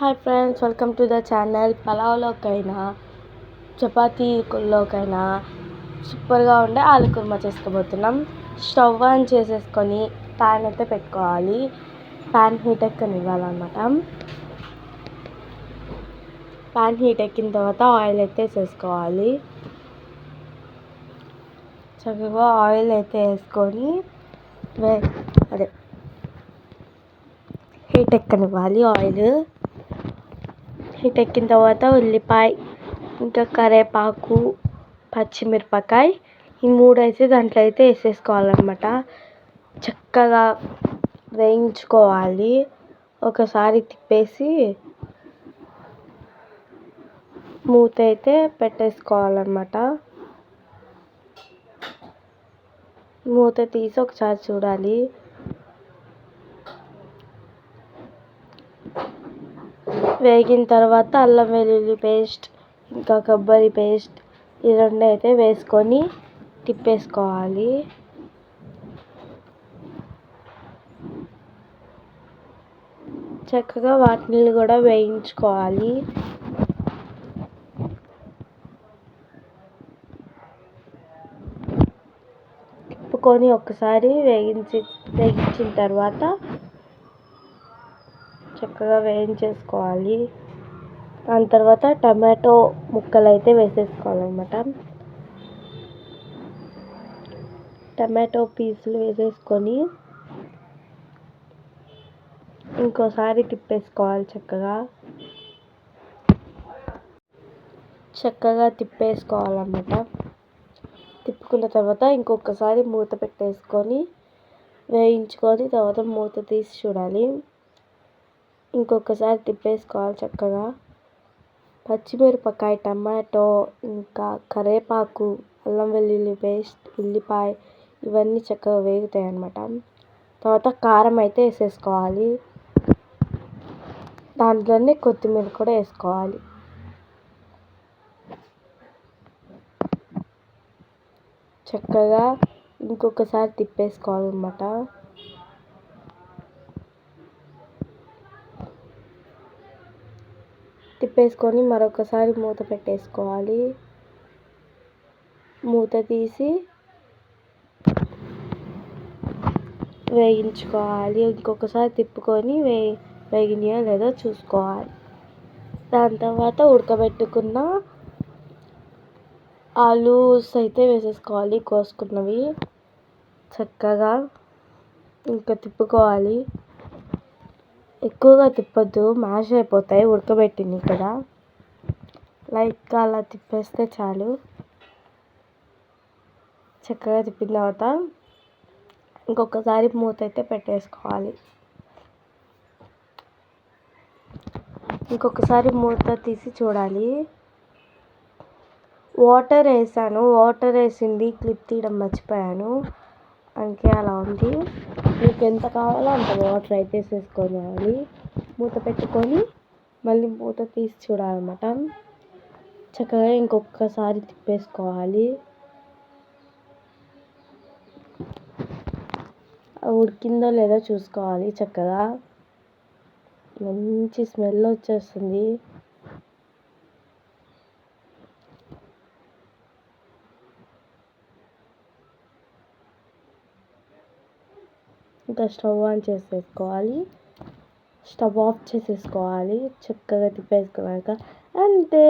Hi friends welcome to the channel. పలావ్లోకైనా చపాతీలోకైనా సూపర్గా ఉండే ఆలు కుర్మా చేసుకోబోతున్నాం. స్టవ్ ఆన్ చేసేసుకొని ప్యాన్ అయితే పెట్టుకోవాలి. ప్యాన్ హీట్ ఎక్కనివ్వాలన్నమాట. ప్యాన్ హీట్ ఎక్కిన తర్వాత ఆయిల్ అయితే వేసేసుకోవాలి. చక్కగా ఆయిల్ అయితే వేసుకొని వే అదే హీట్ ఎక్కనివ్వాలి ఆయిల్ హీట్ ఎక్కిన తర్వాత ఉల్లిపాయ ఇంకా కరివేపాకు పచ్చిమిరపకాయ ఈ మూడు అయితే దాంట్లో అయితే వేసేసుకోవాలన్నమాట. చక్కగా వేయించుకోవాలి. ఒకసారి తిప్పేసి మూత అయితే పెట్టేసుకోవాలన్నమాట. మూత తీసి ఒకసారి చూడాలి. వేగిన తర్వాత అల్లం వెల్లుల్లి పేస్ట్ ఇంకా కొబ్బరి పేస్ట్ ఈ రెండు అయితే వేసుకొని తిప్పేసుకోవాలి. చక్కగా వాటిని కూడా వేయించుకోవాలి. తిప్పుకొని ఒకసారి వేగించి వేగించిన తర్వాత చక్కగా వేయించేసుకోవాలి. దాని తర్వాత టమాటో ముక్కలు అయితే వేసేసుకోవాలన్నమాట. టమాటో పీసులు వేసేసుకొని ఇంకోసారి తిప్పేసుకోవాలి చక్కగా. చక్కగా తిప్పేసుకోవాలన్నమాట. తిప్పుకున్న తర్వాత ఇంకొకసారి మూత పెట్టేసుకొని వేయించుకొని తర్వాత మూత తీసి చూడాలి. ఇంకొకసారి తిప్పేసుకోవాలి చక్కగా. పచ్చిమిరపకాయ టమాటో ఇంకా కరివేపాకు అల్లం వెల్లుల్లి పేస్ట్ ఉల్లిపాయ ఇవన్నీ చక్కగా వేగుతాయి అన్నమాట. తర్వాత కారం అయితే వేసేసుకోవాలి. దాంట్లోనే కొత్తిమీర కూడా వేసుకోవాలి. చక్కగా ఇంకొకసారి తిప్పేసుకోవాలన్నమాట. తిప్పేసుకొని మరొకసారి మూత పెట్టేసుకోవాలి. మూత తీసి వేయించుకోవాలి. ఇంకొకసారి తిప్పుకొని వే వేగినాయో లేదో చూసుకోవాలి. దాని తర్వాత ఉడకబెట్టుకున్న ఆలూస్ అయితే వేసేసుకోవాలి. కోసుకున్నవి చక్కగా ఇంకా తిప్పుకోవాలి. ఎక్కువగా తిప్పొద్దు మ్యాష్ అయిపోతాయి ఉడకబెట్టింది కదా లైట్గా అలా తిప్పేస్తే చాలు. చక్కగా తిప్పిన తర్వాత ఇంకొకసారి మూత అయితే పెట్టేసుకోవాలి. ఇంకొకసారి మూత తీసి చూడాలి. వాటర్ వేసాను. వాటర్ వేసింది క్లిప్ తీయడం మర్చిపోయాను. అందుకే అలా ఉంది. మీకు ఎంత కావాలో అంత వాటర్ అయితే వేసేసుకోవాలి. మూత పెట్టుకొని మళ్ళీ మూత తీసి చూడాలన్నమాట. చక్కగా ఇంకొకసారి తిప్పేసుకోవాలి. ఉడికిందో లేదో చూసుకోవాలి చక్కగా. మంచి స్మెల్ వచ్చేస్తుంది. ఇంకా స్టవ్ ఆన్ చేసేసుకోవాలి. స్టవ్ ఆఫ్ చేసేసుకోవాలి. చక్కగా తిప్పేసుకున్నాక అంతే.